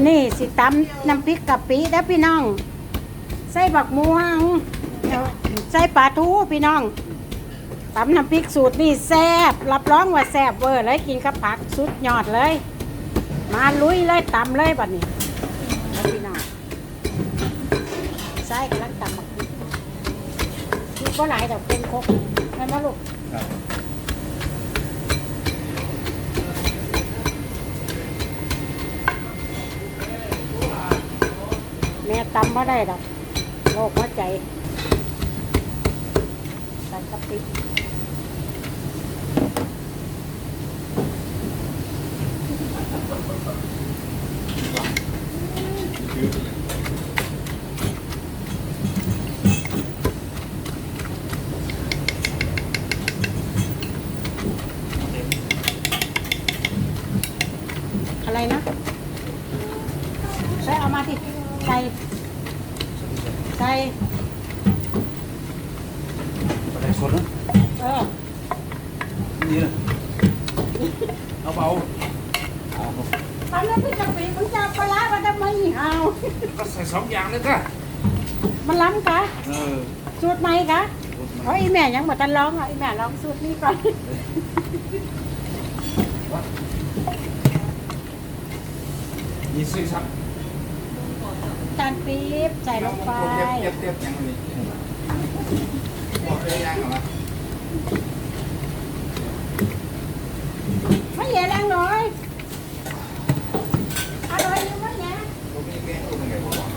อนี้สิตำน้ำพริกกะปิเด้พี่น้อง ใส่บักม่วงใส่ปลาทูพี่น้องตำน้ำพริกสูตรนี่แซ่บรับรองว่าแซ่บเวอร์เลยกินกับผักสุดยอดเลย มาลุยเลยตำเลยบัดนี้พี่น้องใส่กำลังตำบักพริกพริกก็หลายแต่เป็นครกนั่นนะลูก ครับ แม่ ตำไม่ได้ดอกโรคหัวใจใส่กะปิอะไรนะใส่เอามาที่ใส่ ส่ปลาแดกสดนะเออนี่นะเอาเบาเอาตอนนั้นพี่กะปิมึงจะปลาร้ามันทำไมเอา ก็ใส่สองอย่างเลยค่ะมันล้ำกะเออสูตรใหม่กะเพราะอีแม่ยังบ่ทันร้องอะอีแม่ร้องสูตรนี้ก่อนยี่สิบสัก จานปี๊บใส่ลงไปเทียบเทียบยังนี่บอกเลยยังเหรอไม่เห็นแรงน้อยอร่อยอยู่มั้ยเนี่ย พวกนี้แกงตัวเป็นไงบอก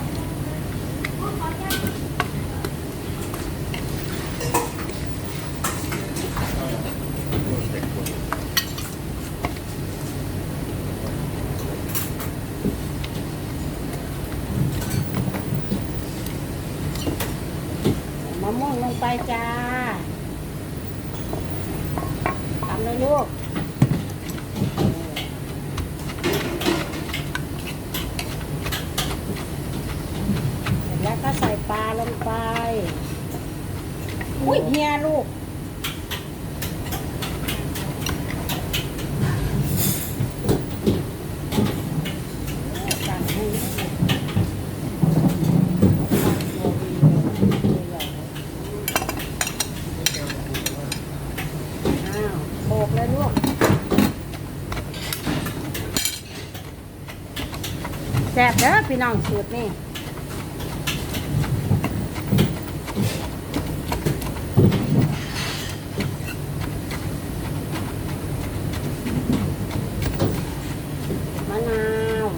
มะม่วงลง ไปจ้าทำเลยลูกแล้วก็ใส่ปลาลงไป อุ้ยเฮียลูก สั่งให้อ้าวโขกเลยลูก แซ่บเด้อพี่น้องสูตรนี่ มะนาว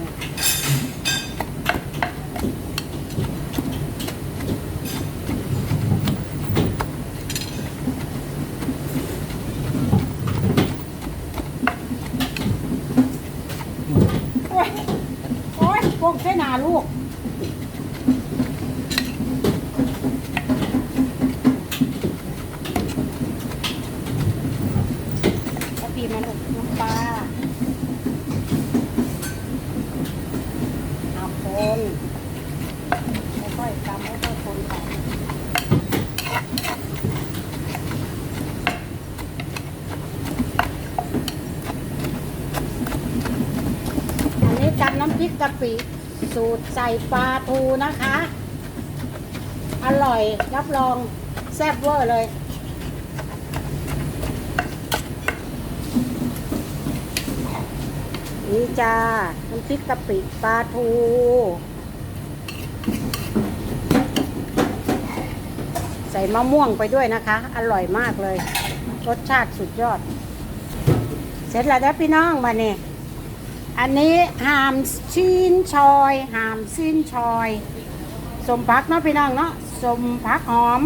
โอ้ย โอ้ยโป่ง ใส่นาลูกกะปิมันลูกน้ำปลาเอาคนค่อยๆตำค่อยๆคนไปอันนี้ตำน้ำพริกกะปิ สูตรใส่ปลาทูนะคะ อร่อยรับรองแซ่บเวอร์เลย นี่จ้าน้ำพริกกะปิปลาทูใส่มะม่วงไปด้วยนะคะ อร่อยมากเลย รสชาติสุดยอด เสร็จแล้วนะพี่น้องมาเนี่ย อันนี้หามชินชอยหามชินชอยสมผักเนาะพี่น้องเนาะสมผักหอม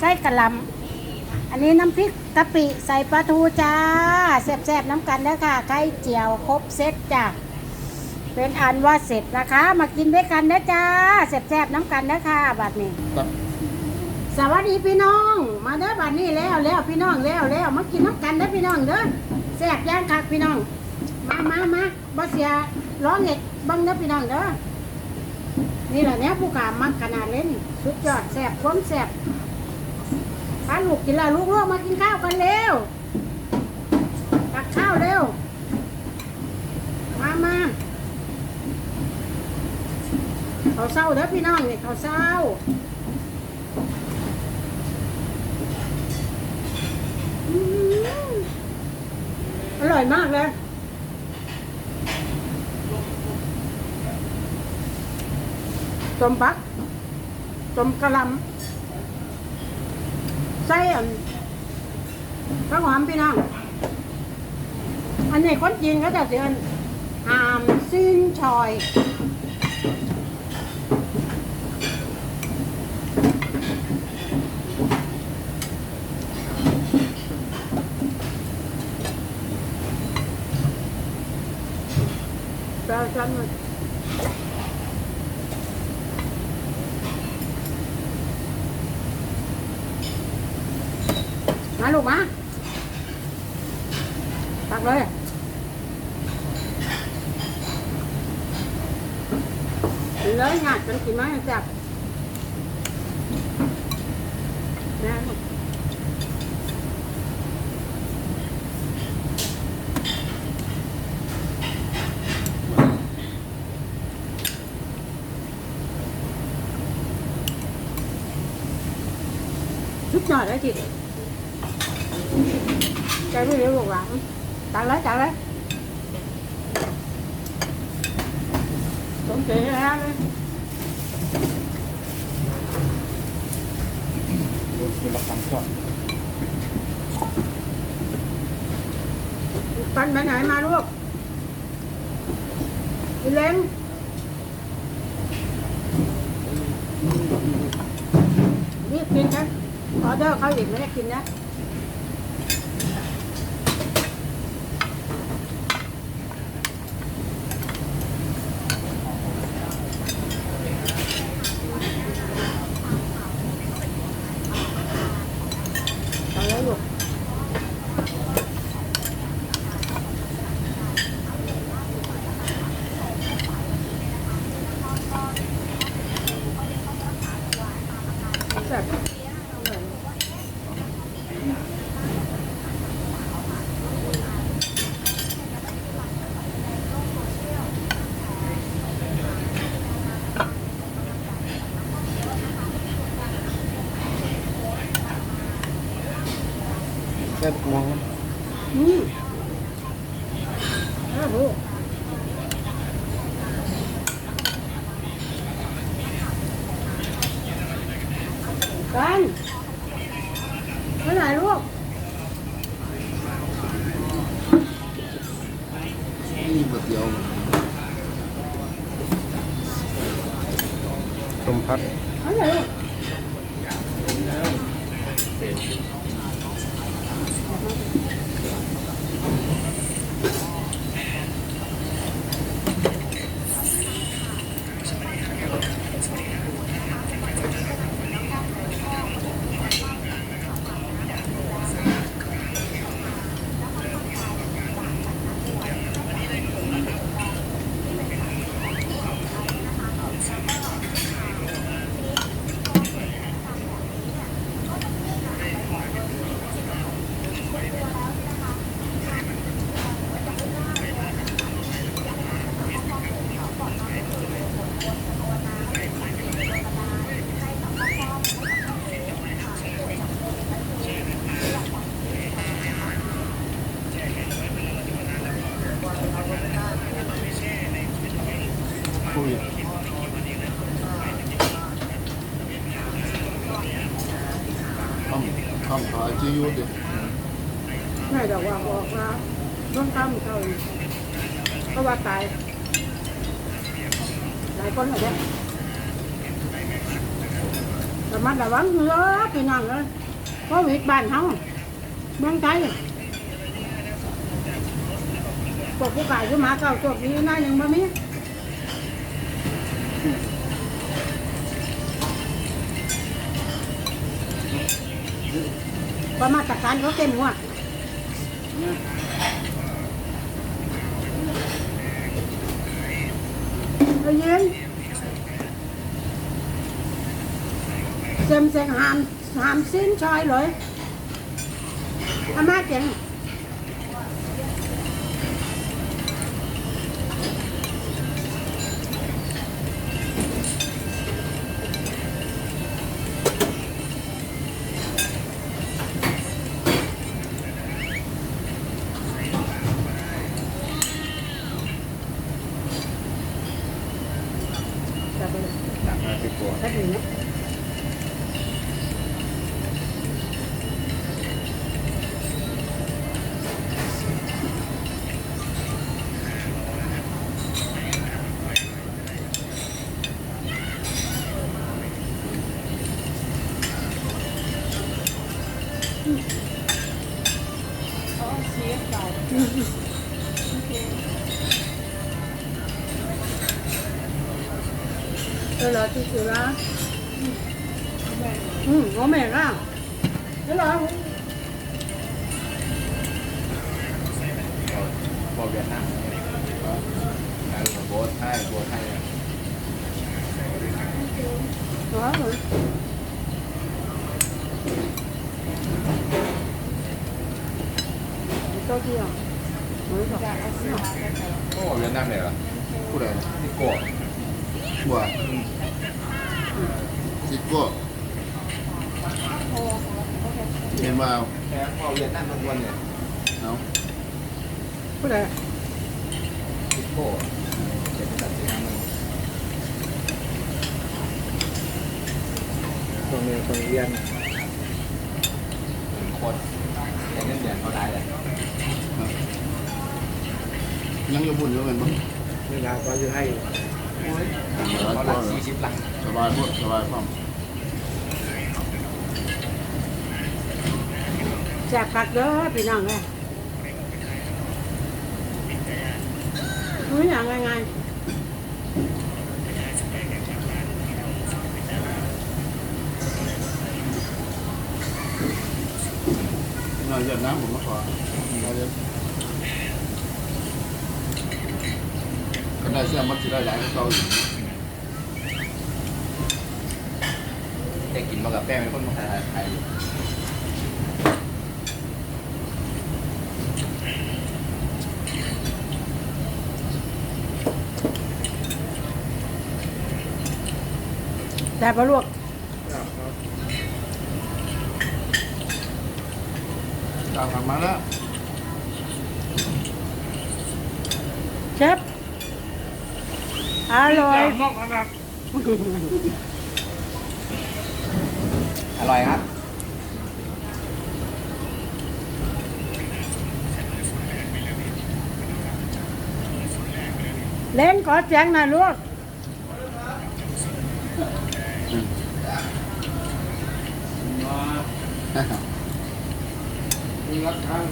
ใส่กระหลำอันนี้น้ำพริกกะปิใส่ปลาทูจ้าแซ่บๆน้ำกันนะค่ะไข่เจียวครบเซตจ้ะเป็นอันว่าเสร็จนะคะ มากินด้วยกันนะจ้าแซ่บๆน้ำกันนะค่ะบัดนี้ครับสวัสดีพี่น้อง มาเด้อบัดนี้แล้วแล้วพี่น้องแล้วแล้วมากินน้ำกันเด้อพี่น้องเด้อแซ่บย่างคักพี่น้อง มามามาบ่เสียร้องเห็ดบังเด้อพี่น้องเด้อ นี่แหละเนี้ยผู้กามักขนาดเล่นสุดยอดแซ่บความแซ่บพาลูกกินล้วลูกลูกมากินข้าวกันเร็วตักข้าวเร็ว มามาเขาเศร้าเด้อพี่น้องเนี่เขาเศร้าอร่อยมากเลย ต้มปักต้มกะหลำใส่อันข้าวหอมพี่น้องอันนี้คนจีนเขาจะเสียนหามซินชอยแปลจันเลยมาลู กมาตักเลยกินเลยหยาดกันกินไหมจับแม่ลูกชุดหน่อยได้ทีใจไม่เร็วลูกหลานตักเลยตักเลยสมเกีแล้วเลยกินละคำก่อนปันไปไหนมาลูกอีเล้งรีบกินนะออเดอร์เขาอีกไม่ได้กินนะ เอาเลยลูกแซ่บ嗯แค่มอง อืมอ้าวลู กันไปไหนลูก นี่ก๋วยเตี๋ยวต้มพัด ไปไหนลูก คุยทำ ทำขายจียูดิแม่ดอกว่าบอกว่าต้องทำเขาอีกเพราะว่าตายหลายคนเหรอเนี่ยระมัดระวังเยอะพี่น้องเลยโควิดบ้านเฮาเมืองไทยพวกผู้ขายขึ้นมาเก่าพวกนี้น่ายังบ่มี ประมาตรการเขาเต็มหัวเอายืนเซมเซงหามหามสิ้นชอยเลยอามาเจ๋ง ออเหรอที่สุดละอืมโอเมก้าเออเหรอพอเวียดนามงา เห็นว่าแค่พอเวียดนามทั้งวันเนี่ยเอาผู้ใดซิโก้เป็นภาษาจีนมันตรงนี้ตรงเรียนเป็นคนแต่เงินเดือนเขาได้เลยยังอยู่บุญอยู่เป็นบ่เวลาก็จะให้เขาหลักสี่สิบหลักสบายพวกสบายพร้อม แจกผักเด้อพี่น้องเลยรู้อย่างไงไงหน่อยเดือดน้ำผมมาขอเอาเดี๋ยวก็ได้เสื้อมัดสิได้หลายเขาอยู่แต่กินมากับแป้งเป็นคนภาษาไทย แต่ประลวกตามมาแล้วเชฟอร่อยอร่อยครับ เล่นขอเสียงหน่อยลูก มีรักทาง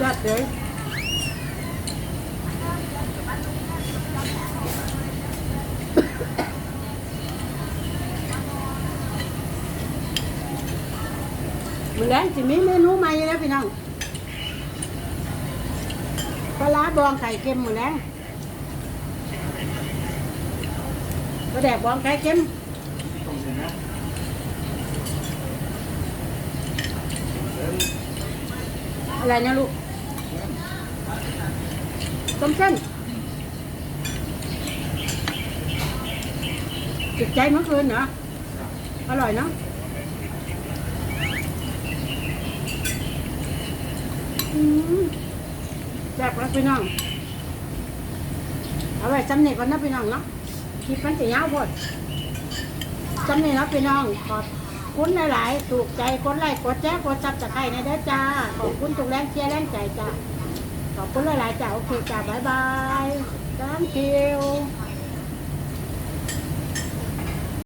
จัดเลยมือแรงจะมีเมนูใหม่แล้วพี่น้อง ปลาร้าบองไข่เค็มหมือแรงปลาแดกบองไข่เค็มอะไรนะลูกต้มเส้นจิตใจเมื่อคืนเหรอ อร่อยเนาะอืม แซ่บแล้วพี่น้อง เอาไว้จำเนียก่อนนะพี่น้องเนาะคลิปมันจะยาวพอดจำเนีนะพี่น้อง ขอบคุณหลายๆถูกใจกดไลค์กดแชร์กดซับสไครต์ในเด้อจ้า ขอบคุณทุกแรงเชียร์แรงใจจ้า ขอบคุณหลายๆจ้า โอเคจ้า บ๊ายบาย thank you